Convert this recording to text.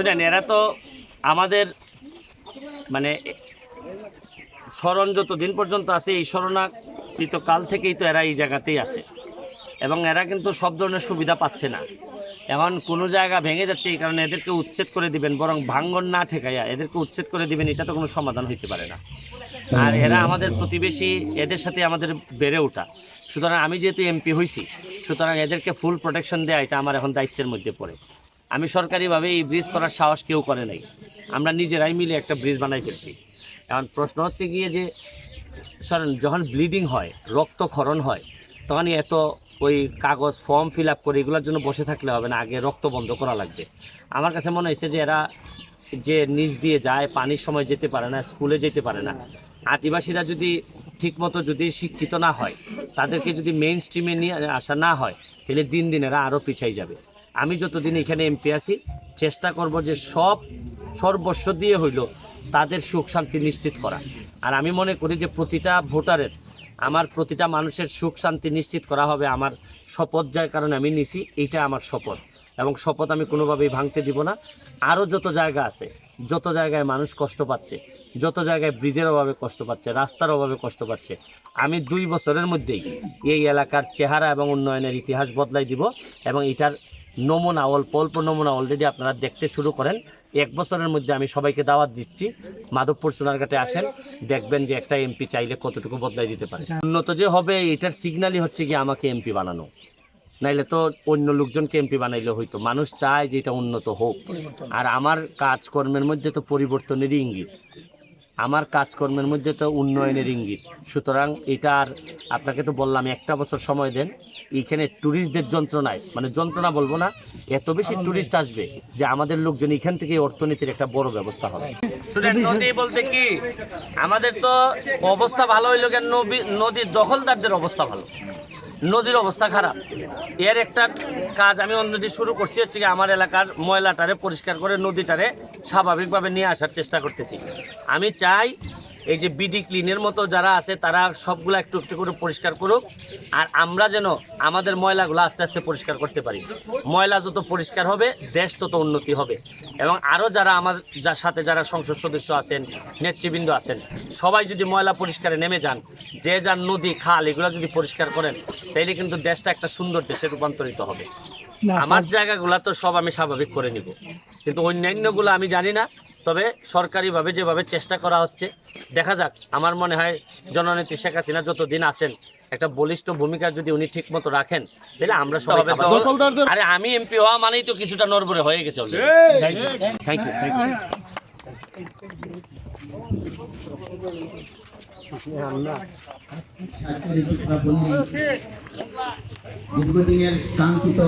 শুনেন, এরা তো আমাদের মানে স্মরণ যত দিন পর্যন্ত আছে, এই স্মরণাকৃত কাল থেকেই তো এরা এই জায়গাতেই আছে। এবং এরা কিন্তু সব ধরনের সুবিধা পাচ্ছে না। এখন কোনো জায়গা ভেঙে যাচ্ছে এই কারণে এদেরকে উচ্ছেদ করে দিবেন, বরং ভাঙ্গন না ঠেকাইয়া এদেরকে উচ্ছেদ করে দিবেন, এটা তো কোনো সমাধান হইতে পারে না। আর এরা আমাদের প্রতিবেশী, এদের সাথে আমাদের বেড়ে ওঠা। সুতরাং আমি যেহেতু এমপি হয়েছি সুতরাং এদেরকে ফুল প্রোটেকশন দেওয়া এটা আমার এখন দায়িত্বের মধ্যে পড়ে। আমি সরকারিভাবে এই ব্রিজ করার সাহস কেউ করে নাই। আমরা নিজেরাই মিলে একটা ব্রিজ বানাই ফেলছি। এখন প্রশ্ন হচ্ছে গিয়ে যে যখন ব্লিডিং হয়, রক্তক্ষরণ হয় তখনই এত ওই কাগজ ফর্ম ফিল আপ করে এগুলোর জন্য বসে থাকলে হবে না, আগে রক্ত বন্ধ করা লাগবে। আমার কাছে মনে হয়েছে যে, এরা যে নিচ দিয়ে যায়, পানির সময় যেতে পারে না, স্কুলে যেতে পারে না। আদিবাসীরা যদি ঠিকমতো যদি শিক্ষিত না হয়, তাদেরকে যদি মেইন স্ট্রিমে নিয়ে আসা না হয়, তাহলে দিন দিন এরা আরও পিছাই যাবে। আমি যতদিন এখানে এমপি আছি, চেষ্টা করব যে সব সর্বস্ব দিয়ে হইল তাদের সুখ শান্তি নিশ্চিত করা। আর আমি মনে করি যে প্রতিটা ভোটারের, আমার প্রতিটা মানুষের সুখ শান্তি নিশ্চিত করা হবে আমার শপথ, যার কারণে আমি নিছি, এইটা আমার শপথ। এবং শপথ আমি কোনোভাবেই ভাঙতে দিব না। আরও যত জায়গা আছে, যত জায়গায় মানুষ কষ্ট পাচ্ছে, যত জায়গায় ব্রিজের অভাবে কষ্ট পাচ্ছে, রাস্তার অভাবে কষ্ট পাচ্ছে, আমি দুই বছরের মধ্যেই এই এলাকার চেহারা এবং উন্নয়নের ইতিহাস বদলাই দিব এবং এটার নমুনা অল্প অল্প নমুনা অলরেডি আপনারা দেখতে শুরু করেন। এক বছরের মধ্যে আমি সবাইকে দাওয়াত দিচ্ছি। মাধবপুর সোনারঘাটে আসেন দেখবেন যে একটা এমপি চাইলে কতটুকু বদলাই দিতে পারে। উন্নত যে হবে এটার সিগন্যালই হচ্ছে কি আমাকে এমপি বানানো। নাইলে তো অন্য লোকজনকে এমপি বানাইলে হইতো। মানুষ চায় যে এটা উন্নত হোক। আর আমার কাজকর্মের মধ্যে তো পরিবর্তনেরই ইঙ্গিত। আমার কাজকর্মের মধ্যে তো উন্নয়নের ইঙ্গিত। সুতরাং এটা আর আপনাকে তো বললাম একটা বছর সময় দেন। এইখানে ট্যুরিস্টদের যন্ত্রণায় মানে যন্ত্রণা বলব না এত বেশি ট্যুরিস্ট আসবে যে আমাদের লোকজন এখান থেকে অর্থনীতির একটা বড় ব্যবস্থা হবে। নদী বলতে কি আমাদের তো অবস্থা ভালো হইল কেন? নদীর দখলদারদের অবস্থা ভালো। নদীর অবস্থা খারাপ। এর একটা কাজ আমি অন্যদি শুরু করছি, হচ্ছে আমার এলাকার ময়লাটারে পরিষ্কার করে নদীটারে স্বাভাবিকভাবে নিয়ে আসার চেষ্টা করতেছি। আমি চাই এই যে বিডি ক্লিনের মতো যারা আছে তারা সবগুলো একটু একটু করে পরিষ্কার করুক। আর আমরা যেন আমাদের ময়লাগুলো আস্তে আস্তে পরিষ্কার করতে পারি। ময়লা যত পরিষ্কার হবে দেশ তত উন্নতি হবে। এবং আরও যারা আমার যার সাথে যারা সংসদ সদস্য আছেন নেতৃবৃন্দ আছেন সবাই যদি ময়লা পরিষ্কারে নেমে যান যে যার নদী খাল এগুলো যদি পরিষ্কার করেন তাইলে কিন্তু দেশটা একটা সুন্দর দেশে রূপান্তরিত হবে। আমার জায়গাগুলো তো সব আমি স্বাভাবিক করে নিব। কিন্তু অন্যান্যগুলো আমি জানি না। তবে সরকারিভাবে যেভাবে চেষ্টা করা হচ্ছে দেখা যাক। আমার মনে হয় জননেত্রী শেখ হাসিনা যতদিন আছেন একটা বলিষ্ঠ ভূমিকা যদি উনি ঠিক মতো রাখেন তাহলে আমরা সবাই আরে আমি এমপি হওয়া মানেই তো কিছুটা নরবরে হয়ে গেছে থ্যাংক ইউ থ্যাংক ইউ দীর্ঘদিনের কাঙ্ক্ষিত